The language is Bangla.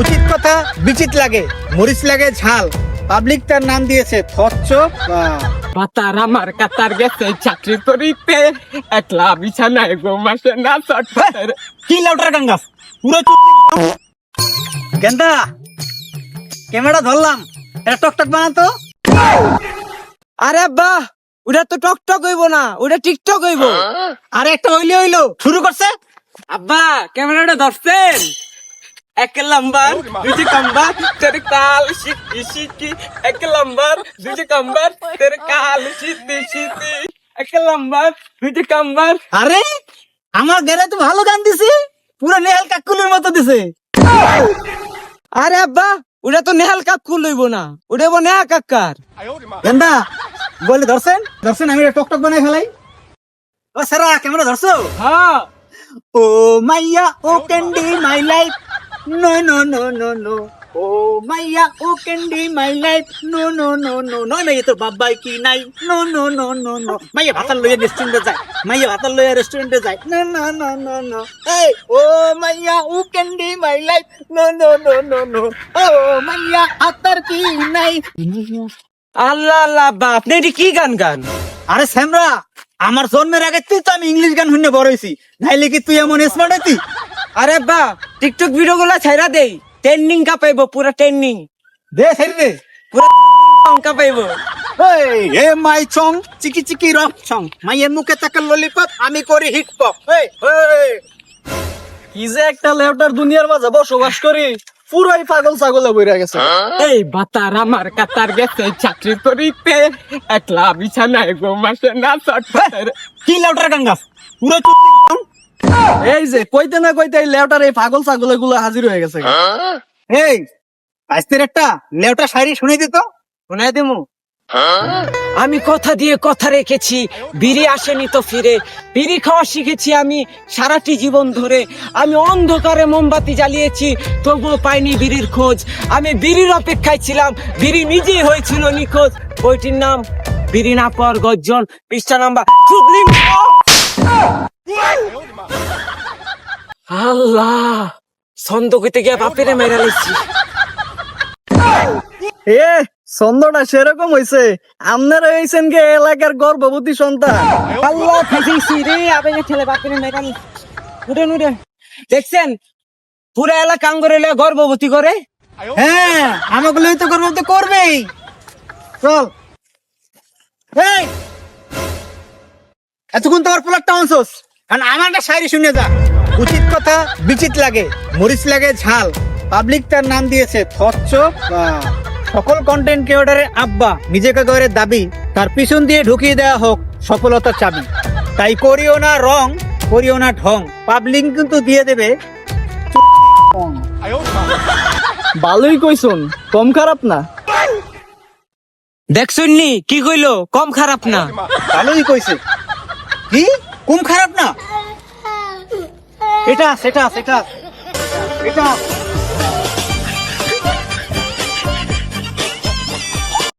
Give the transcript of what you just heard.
উচিত কথা বিচিত লাগে মরিচ লাগে ঝাল। পাবলিক তার নাম দিয়েছে থচ্চ বাতার আমার কাতার গেছে চাকরি করিতে। একলা বিছানায় ঘুমাসে না চটপটের। কি লাউটার গাঙ্গাস? পুরো গেন্দা ক্যামেরা ধরলাম। এটা টকটক বানাতো আরে বাহ ওটা তো টকটক হইব না ওটা টিকটক হইব। আরে একটা হইলে হইল। শুরু করছে? আব্বা ক্যামেরাটা ধরছেন? এক নাম্বার দুই কাম্বার তেরে কাল শিখি শিখি এক নাম্বার দুই কাম্বার তেরে কাল শিখি শিখি এক নাম্বার দুই কাম্বার। আরে আমার গেলে তো ভালো গান দিছে। পুরো নেহাল কাকুলের মতো দিছে। আরে আব্বা ওটা তো নেহাল কাকুল লইব না। ওটা হইব নেহা কাকার। গেন্দা বলে ধরছেন? ধরছেন আমি এটা টকটক বানাই ফেলাই। ও সারা ক্যামেরা ধরছো হ্যাঁ। ও মাইয়া ও candy my life. No no no no no ও মাইয়া ও candy my life no no no no no নাই তোর বাবাই কি নাই no no no no no মাইয়া ভাতার লইয়া রেস্টুরেন্টে যায় মাইয়া ভাতার লইয়া রেস্টুরেন্টে যায় no no no no no এই ও মাইয়া ও candy my life no no no no no ও মাইয়া আতার কি নাই আল্লাহ আল্লাহ আব্বা আপনি এটি কি গান গান আরে স্যামরা আমার জন্মের আগে তুই তো আমি ইংলিশ গান শুনে বড় হয়েছি নাইলে কি তুই এমন স্মার্ট হইতি আরে বা টিকটক ভিডিও গুলা ছাইরা দেই। ট্রেন্ডিং কা পাইবো পুরা ট্রেন্ডিং দে ছেড়ে দে। পুরা কা পাইবো। এই হে মাই চং চিকি চিকি রক চং। মাই মাইয়ের মুখে তাকে ললিপপ আমি করি হিট পপ এই কি যে একটা লেউটার দুনিয়ার মাঝে বসবাস করি পুরাই পাগল ছাগলে বইরা গেছে। এই বাতার আমার কাতার গেছে চাকরি করিতে। একলা বিছানায় ঘুমাসে না চটপটের কি লাউটার গাঙ্গাস পুরো এই যে কইতে না কইতে এই লেউটার এই পাগল ছাগলে গুলো হাজির হয়ে গেছে এই আজকের একটা লেউটা শায়রি শুনে দিত শোনাই দিমু। আমি কথা দিয়ে কথা রেখেছি বিড়ি আসেনি তো ফিরে। বিড়ি খাওয়া শিখেছি আমি সারাটি জীবন ধরে। আমি অন্ধকারে মোমবাতি জ্বালিয়েছি তবুও পাইনি বিড়ির খোঁজ। আমি বিড়ির অপেক্ষায় ছিলাম বিড়ি নিজেই হয়েছিল নিখোঁজ। বইটির নাম বিড়ি না পর গর্জন পৃষ্ঠা নাম্বার আল্লাহ ছন্দ কইতে গিয়ে বাপেরে মেরা এ ছন্দটা সেরকম হইছে। আপনারা হইছেন গে এলাকার গর্ভবতী সন্তান। আল্লাহ খাইছি রে আবেগে ছেলে বাপেরে মেরানি উঠেন উঠেন দেখছেন পুরা এলাকা আঙ্গুরে গর্ভবতী করে? হ্যাঁ আমাকে লই তো করব তো করবেই। চল। এই! এতক্ষণ তোমার প্লটটা অনসোস কারণ আমার একটা শায়রি শুনে যা। উচিত কথা বিচিত লাগে মরিচ লাগে ঝাল। পাবলিক তার নাম দিয়েছে থচ্চ সকল কন্টেন্ট ক্রিয়েটারের আব্বা নিজেকে করে দাবি তার পিছন দিয়ে ঢুকিয়ে দেওয়া হোক সফলতার চাবি। তাই করিও না রং করিও না ঢং। পাবলিক কিন্তু দিয়ে দেবে ভালোই কইছুন কম খারাপ না। দেখছুননি কি কইলো? কম খারাপ না। ভালোই কইছে। কি? কম খারাপ না? এটা সেটা সেটা। এটা।